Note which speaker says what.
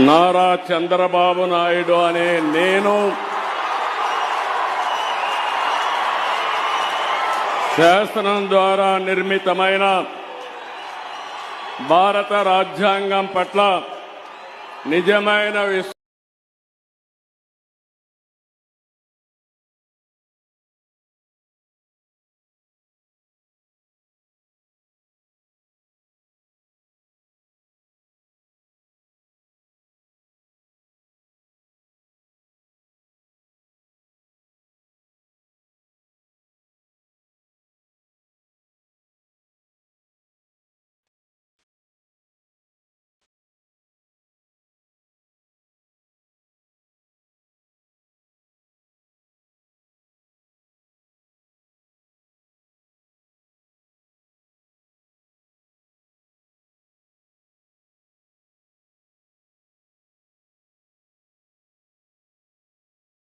Speaker 1: నారా చంద్రబాబు నాయుడు అనే నేను శాసనం ద్వారా నిర్మితమైన భారత రాజ్యాంగం పట్ల నిజమైన విశ్వ